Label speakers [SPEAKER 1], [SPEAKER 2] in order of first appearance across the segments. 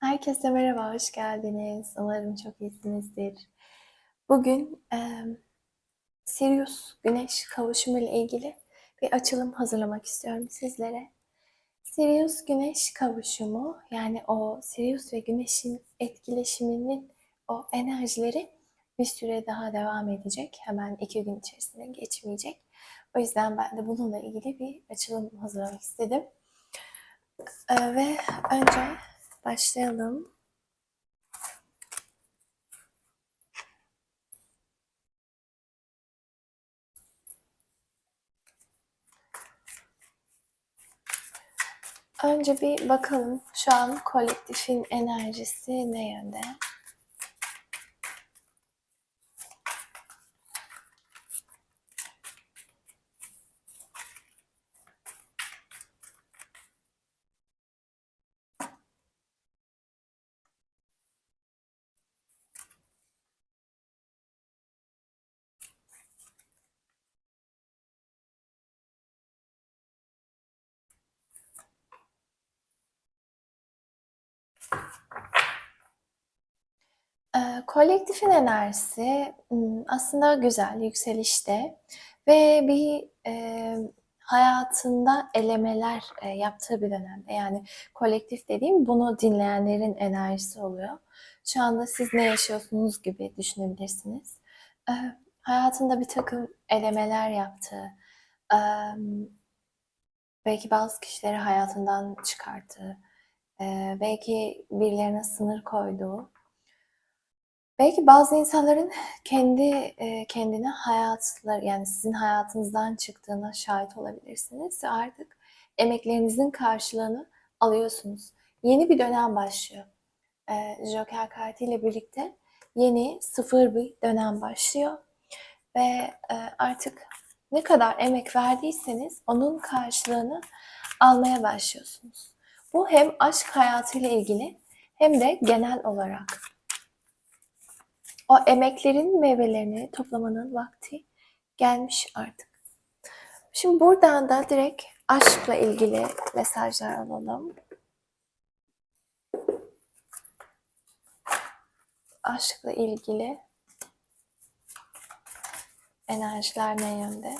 [SPEAKER 1] Herkese merhaba, hoş geldiniz. Umarım çok iyisinizdir. Bugün e, Sirius Güneş kavuşumu ile ilgili bir açılım hazırlamak istiyorum sizlere. Sirius Güneş kavuşumu yani o Sirius ve Güneş'in etkileşiminin o enerjileri bir süre daha devam edecek. Hemen iki gün içerisinde geçmeyecek. O yüzden ben de bununla ilgili bir açılım hazırlamak istedim. E, ve önce Başlayalım. Önce bir bakalım şu an kolektifin enerjisi ne yönde? Kolektifin enerjisi aslında güzel, yükselişte ve bir eee, hayatında elemeler eee, yaptığı bir dönemde. Yani kolektif dediğim bunu dinleyenlerin enerjisi oluyor. Şu anda siz ne yaşıyorsunuz gibi düşünebilirsiniz. Eee, hayatında bir takım elemeler yaptığı, emm, belki bazı kişileri hayatından çıkarttığı, eee, belki birilerine sınır koyduğu Belki bazı insanların kendi, eee, kendine hayatları yani sizin hayatınızdan çıktığına şahit olabilirsiniz artık emeklerinizin karşılığını alıyorsunuz. Yeni bir dönem başlıyor. Eee, Joker kartıyla birlikte yeni, sıfır bir dönem başlıyor ve, eee, artık ne kadar emek verdiyseniz onun karşılığını almaya başlıyorsunuz. Bu hem aşk hayatıyla ilgili hem de genel olarak o emeklerin meyvelerini toplamanın vakti gelmiş artık. Şimdi buradan da direkt aşkla ilgili mesajlar alalım. Aşkla ilgili enerjiler ne yönde?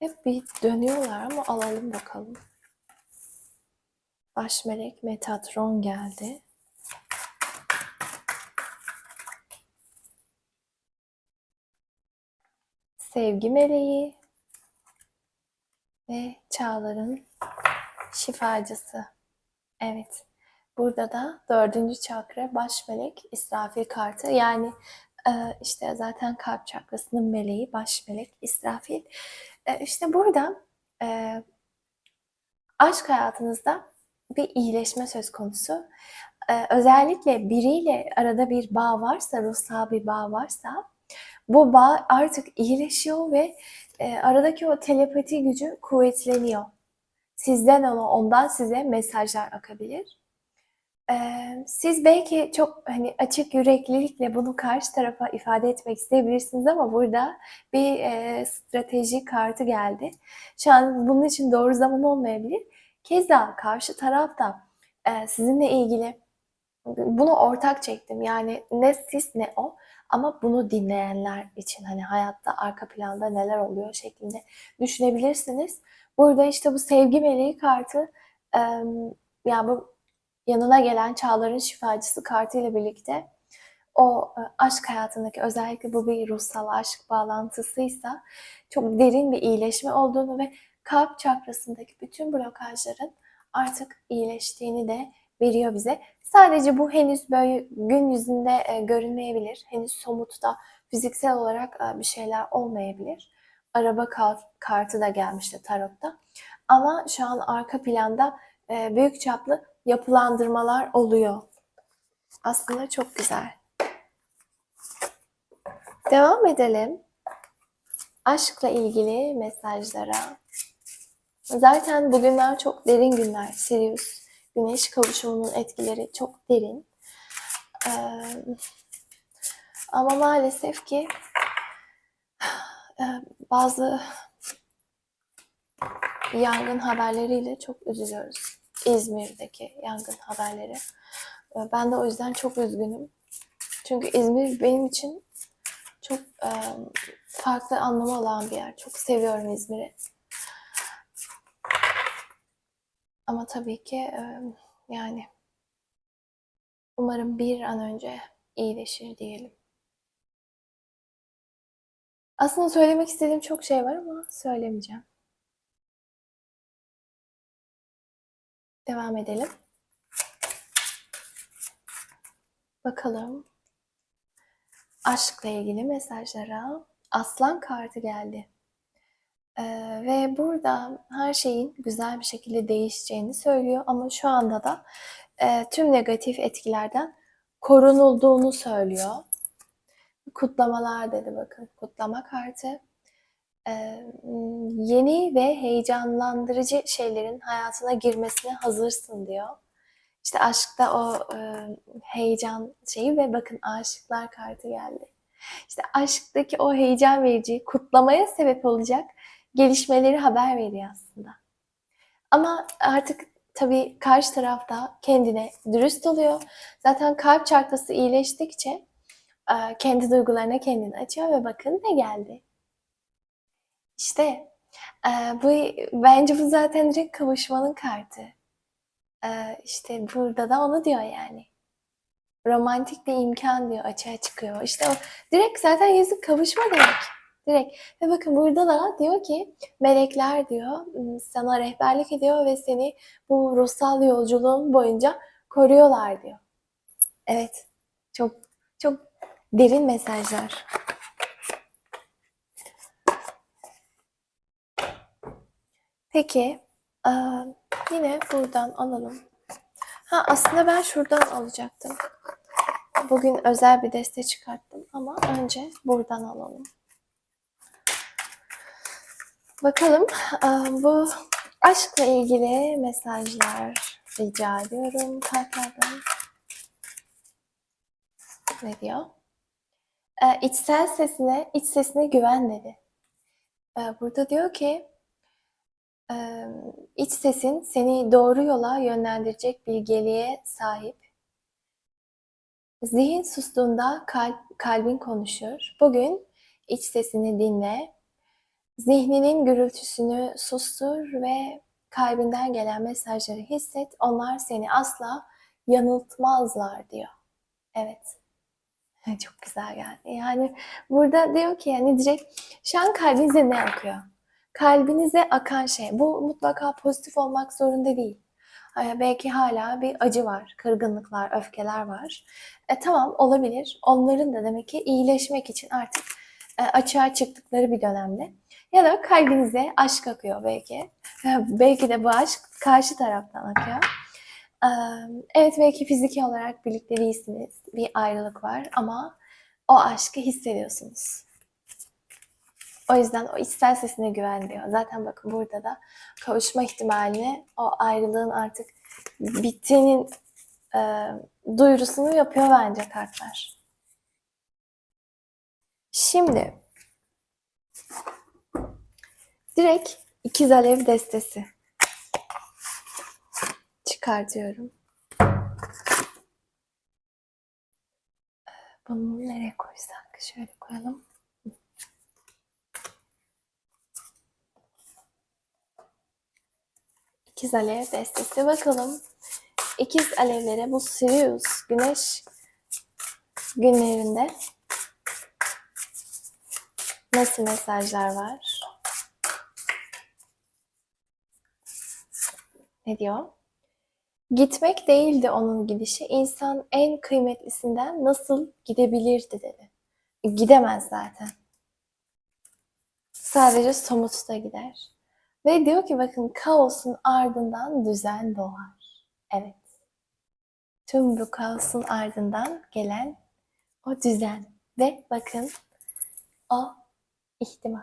[SPEAKER 1] Hep bir dönüyorlar ama alalım bakalım. Baş melek Metatron geldi. Sevgi meleği ve çağların şifacısı. Evet. Burada da dördüncü çakra baş melek İsrafil kartı. Yani e, işte zaten kalp çakrasının meleği baş melek İsrafil. E, işte burada e, aşk hayatınızda bir iyileşme söz konusu. Özellikle biriyle arada bir bağ varsa, ruhsal bir bağ varsa bu bağ artık iyileşiyor ve e, aradaki o telepati gücü kuvvetleniyor. Sizden ona, ondan size mesajlar akabilir. E, siz belki çok hani açık yüreklilikle bunu karşı tarafa ifade etmek isteyebilirsiniz ama burada bir e, strateji kartı geldi. Şu an bunun için doğru zaman olmayabilir. Keza karşı tarafta e, sizinle ilgili bunu ortak çektim. Yani ne siz ne o ama bunu dinleyenler için hani hayatta arka planda neler oluyor şeklinde düşünebilirsiniz. Burada işte bu sevgi meleği kartı yani bu yanına gelen çağların şifacısı kartı ile birlikte o aşk hayatındaki özellikle bu bir ruhsal aşk bağlantısıysa çok derin bir iyileşme olduğunu ve kalp çakrasındaki bütün blokajların artık iyileştiğini de veriyor bize. Sadece bu henüz böyle gün yüzünde e, görünmeyebilir. Henüz somutta fiziksel olarak e, bir şeyler olmayabilir. Araba kartı da gelmişti tarotta. Ama şu an arka planda e, büyük çaplı yapılandırmalar oluyor. Aslında çok güzel. Devam edelim. Aşkla ilgili mesajlara. Zaten bugünler çok derin günler. Sirius Güneş kavuşumunun etkileri çok derin. Ee, ama maalesef ki bazı yangın haberleriyle çok üzülüyoruz. İzmir'deki yangın haberleri. Ben de o yüzden çok üzgünüm. Çünkü İzmir benim için çok farklı anlamı olan bir yer. Çok seviyorum İzmir'i. Ama tabii ki yani umarım bir an önce iyileşir diyelim. Aslında söylemek istediğim çok şey var ama söylemeyeceğim. Devam edelim. Bakalım. Aşkla ilgili mesajlara aslan kartı geldi. Ee, ve burada her şeyin güzel bir şekilde değişeceğini söylüyor ama şu anda da e, tüm negatif etkilerden korunulduğunu söylüyor. Kutlamalar dedi bakın. Kutlama kartı. Ee, yeni ve heyecanlandırıcı şeylerin hayatına girmesine hazırsın diyor. İşte aşkta o e, heyecan şeyi ve bakın aşıklar kartı geldi. İşte aşktaki o heyecan verici, kutlamaya sebep olacak gelişmeleri haber veriyor aslında. Ama artık tabii karşı tarafta kendine dürüst oluyor. Zaten kalp çakrası iyileştikçe e, kendi duygularına kendini açıyor ve bakın ne geldi. İşte e, bu bence bu zaten direkt kavuşmanın kartı. E, işte burada da onu diyor yani. Romantik bir imkan diyor açığa çıkıyor. İşte o direkt zaten yüzük kavuşma demek. Direkt. Ve bakın burada da diyor ki melekler diyor sana rehberlik ediyor ve seni bu ruhsal yolculuğun boyunca koruyorlar diyor. Evet. Çok çok derin mesajlar. Peki yine buradan alalım. Ha aslında ben şuradan alacaktım. Bugün özel bir deste çıkarttım ama önce buradan alalım. Bakalım bu aşkla ilgili mesajlar rica ediyorum kartlardan. Ne diyor? İçsel sesine, iç sesine güven dedi. Burada diyor ki iç sesin seni doğru yola yönlendirecek bilgeliğe sahip. Zihin sustuğunda kalp, kalbin konuşur. Bugün iç sesini dinle. Zihninin gürültüsünü sustur ve kalbinden gelen mesajları hisset. Onlar seni asla yanıltmazlar diyor. Evet. Çok güzel geldi. Yani burada diyor ki yani direkt şu an kalbinize ne akıyor? Kalbinize akan şey. Bu mutlaka pozitif olmak zorunda değil. Belki hala bir acı var, kırgınlıklar, öfkeler var. E, tamam olabilir. Onların da demek ki iyileşmek için artık e, açığa çıktıkları bir dönemde. Ya da kalbinize aşk akıyor belki. belki de bu aşk karşı taraftan akıyor. Ee, Evet belki fiziki olarak birlikte değilsiniz. Bir ayrılık var ama o aşkı hissediyorsunuz. O yüzden o içsel sesine güven diyor. Zaten bakın burada da kavuşma ihtimalini o ayrılığın artık bittiğinin e, duyurusunu yapıyor bence kartlar. Şimdi direkt ikiz alev destesi çıkartıyorum. Bunu nereye koysak? Şöyle koyalım. İkiz alev destesi. Bakalım ikiz alevlere bu Sirius güneş günlerinde nasıl mesajlar var? Ne diyor? Gitmek değildi onun gidişi. İnsan en kıymetlisinden nasıl gidebilirdi dedi. Gidemez zaten. Sadece somutta gider. Ve diyor ki bakın kaosun ardından düzen doğar. Evet. Tüm bu kaosun ardından gelen o düzen. Ve bakın o ihtimal.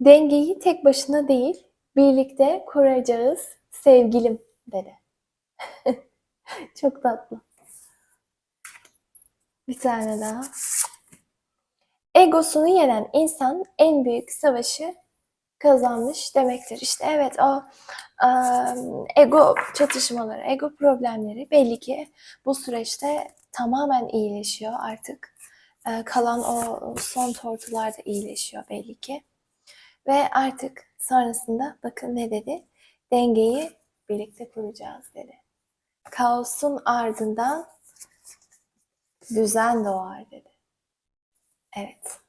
[SPEAKER 1] Dengeyi tek başına değil, birlikte kuracağız sevgilim dedi. Çok tatlı. Bir tane daha. Egosunu yenen insan en büyük savaşı kazanmış demektir. İşte evet o eee, ego çatışmaları, ego problemleri belli ki bu süreçte tamamen iyileşiyor artık. Eee, kalan o son tortular da iyileşiyor belli ki. Ve artık sonrasında bakın ne dedi? Dengeyi birlikte kuracağız dedi. Kaosun ardından düzen doğar dedi. Evet.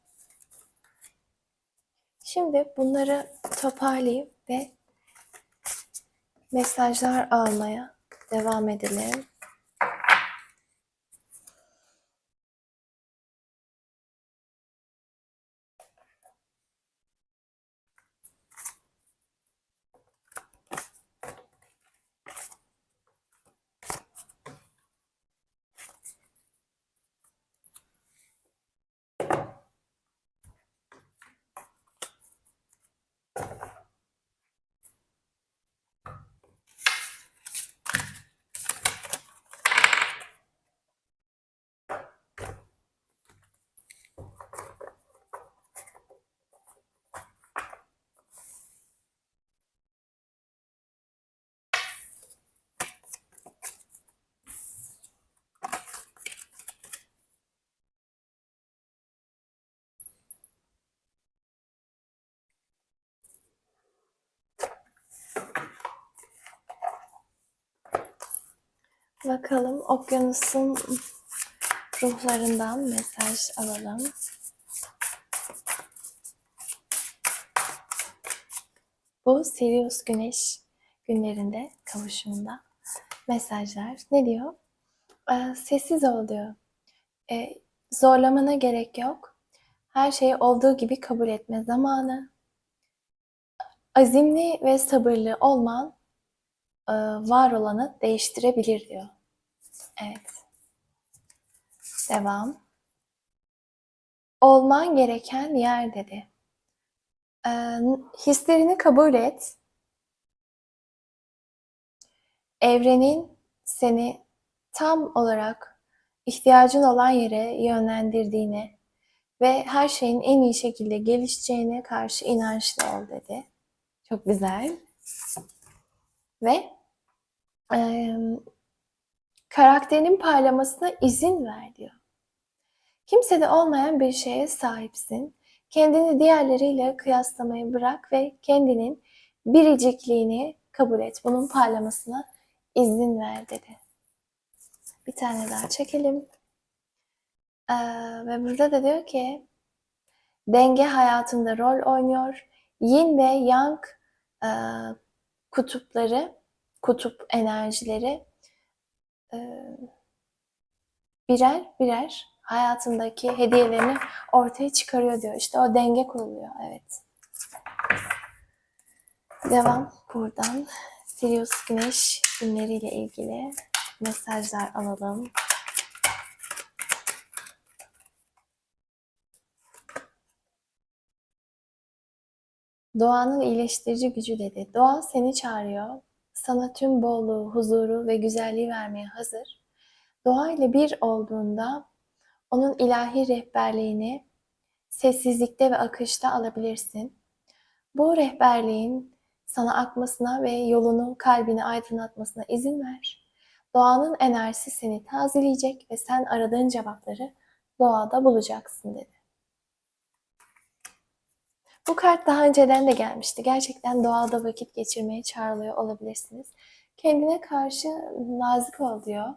[SPEAKER 1] Şimdi bunları toparlayayım ve mesajlar almaya devam edelim. Bakalım okyanusun ruhlarından mesaj alalım. Bu Sirius Güneş günlerinde kavuşumunda mesajlar. Ne diyor? Ee, sessiz ol diyor. Ee, zorlamana gerek yok. Her şeyi olduğu gibi kabul etme zamanı. Azimli ve sabırlı olman e, var olanı değiştirebilir diyor. Evet. Devam. Olman gereken yer dedi. Ee, hislerini kabul et. Evrenin seni tam olarak ihtiyacın olan yere yönlendirdiğine ve her şeyin en iyi şekilde gelişeceğine karşı inançlı ol dedi. Çok güzel. Ve e, karakterinin parlamasına izin ver diyor. Kimsede olmayan bir şeye sahipsin. Kendini diğerleriyle kıyaslamayı bırak ve kendinin biricikliğini kabul et. Bunun parlamasına izin ver dedi. Bir tane daha çekelim. Ee, ve burada da diyor ki denge hayatında rol oynuyor. Yin ve yang e, kutupları, kutup enerjileri birer birer hayatındaki hediyelerini ortaya çıkarıyor diyor. İşte o denge kuruluyor. Evet. Devam buradan. Sirius Güneş günleriyle ilgili mesajlar alalım. Doğanın iyileştirici gücü dedi. Doğa seni çağırıyor. Sana tüm bolluğu, huzuru ve güzelliği vermeye hazır. Doğa ile bir olduğunda onun ilahi rehberliğini sessizlikte ve akışta alabilirsin. Bu rehberliğin sana akmasına ve yolunu kalbini aydınlatmasına izin ver. Doğanın enerjisi seni tazeleyecek ve sen aradığın cevapları doğada bulacaksın dedi. Bu kart daha önceden de gelmişti. Gerçekten doğada vakit geçirmeye çağrılıyor olabilirsiniz. Kendine karşı nazik ol diyor.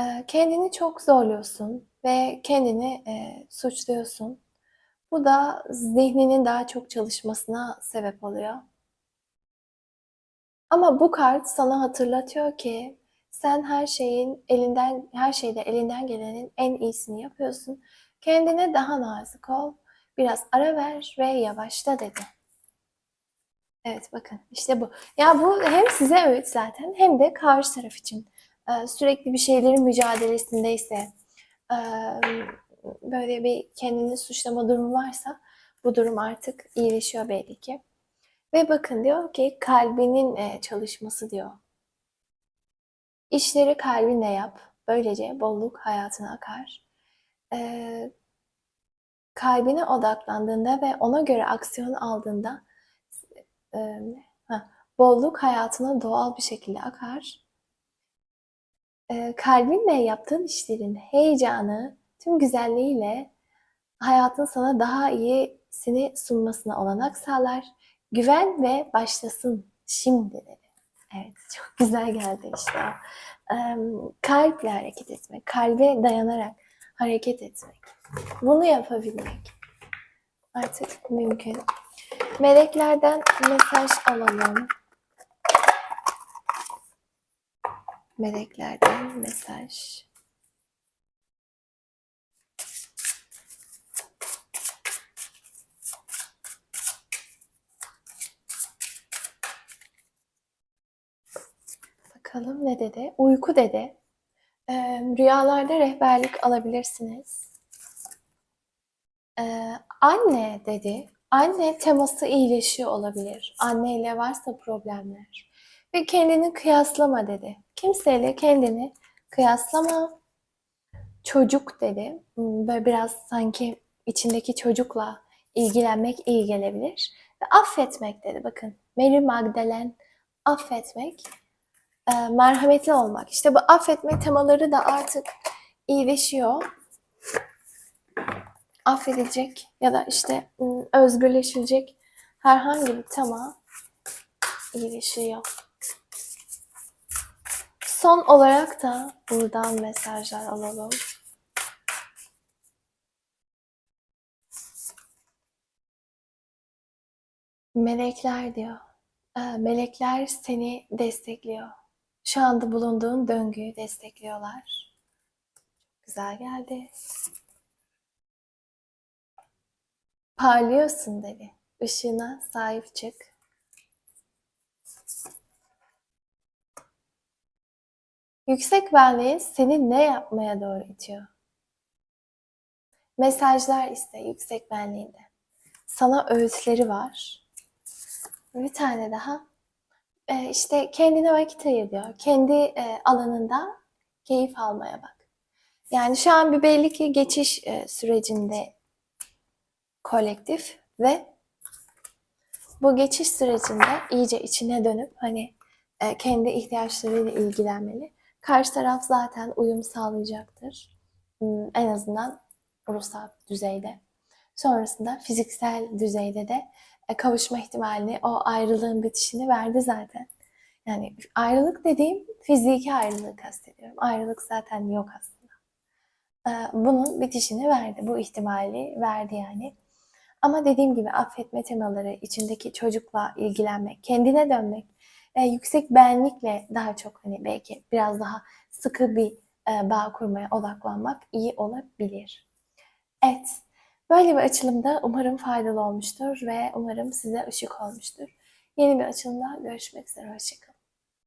[SPEAKER 1] Ee, kendini çok zorluyorsun ve kendini e, suçluyorsun. Bu da zihninin daha çok çalışmasına sebep oluyor. Ama bu kart sana hatırlatıyor ki sen her şeyin elinden her şeyde elinden gelenin en iyisini yapıyorsun. Kendine daha nazik ol. Biraz ara ver ve yavaşla dedi. Evet bakın işte bu. Ya bu hem size evet zaten hem de karşı taraf için. Ee, sürekli bir şeylerin mücadelesindeyse e, böyle bir kendini suçlama durumu varsa bu durum artık iyileşiyor belli ki. Ve bakın diyor ki kalbinin e, çalışması diyor. İşleri kalbinle yap. Böylece bolluk hayatına akar. Ee, kalbine odaklandığında ve ona göre aksiyon aldığında e, ha, bolluk hayatına doğal bir şekilde akar. Ee, kalbinle yaptığın işlerin heyecanı, tüm güzelliğiyle hayatın sana daha iyisini sunmasına olanak sağlar. Güven ve başlasın şimdi. Evet, çok güzel geldi işte. Ee, kalple hareket etmek, kalbe dayanarak hareket etmek. Bunu yapabilmek artık mümkün. Meleklerden mesaj alalım. Meleklerden mesaj. Bakalım ne dedi? Uyku dedi. Ee, rüyalarda rehberlik alabilirsiniz. Ee, anne dedi. Anne teması iyileşiyor olabilir. Anneyle varsa problemler. Ve kendini kıyaslama dedi. Kimseyle kendini kıyaslama. Çocuk dedi. Hmm, Böyle biraz sanki içindeki çocukla ilgilenmek iyi gelebilir. Ve affetmek dedi. Bakın Mary Magdalene affetmek e, merhametli olmak. İşte bu affetme temaları da artık iyileşiyor. Affedilecek ya da işte ım, özgürleşilecek herhangi bir tema iyileşiyor. Son olarak da buradan mesajlar alalım. Melekler diyor. E, Melekler seni destekliyor. Şu anda bulunduğun döngüyü destekliyorlar. Güzel geldi. Parlıyorsun dedi. Işığına sahip çık. Yüksek benliğin seni ne yapmaya doğru itiyor? Mesajlar iste yüksek benliğinde. Sana öğütleri var. Bir tane daha. Ee, işte kendine vakit ayır. Kendi e, alanında keyif almaya bak. Yani şu an bir belli ki geçiş e, sürecinde kolektif ve bu geçiş sürecinde iyice içine dönüp hani e, kendi ihtiyaçlarıyla ilgilenmeli. Karşı taraf zaten uyum sağlayacaktır. Hmm, En azından ruhsal düzeyde. Sonrasında fiziksel düzeyde de e, kavuşma ihtimalini, o ayrılığın bitişini verdi zaten. Yani ayrılık dediğim fiziki ayrılığı kastediyorum. Ayrılık zaten yok aslında. E, Bunun bitişini verdi. Bu ihtimali verdi yani. Ama dediğim gibi affetme temaları, içindeki çocukla ilgilenmek, kendine dönmek, e, yüksek benlikle daha çok hani belki biraz daha sıkı bir e, bağ kurmaya odaklanmak iyi olabilir. Evet, böyle bir açılımda umarım faydalı olmuştur ve umarım size ışık olmuştur. Yeni bir açılımda görüşmek üzere, hoşçakalın.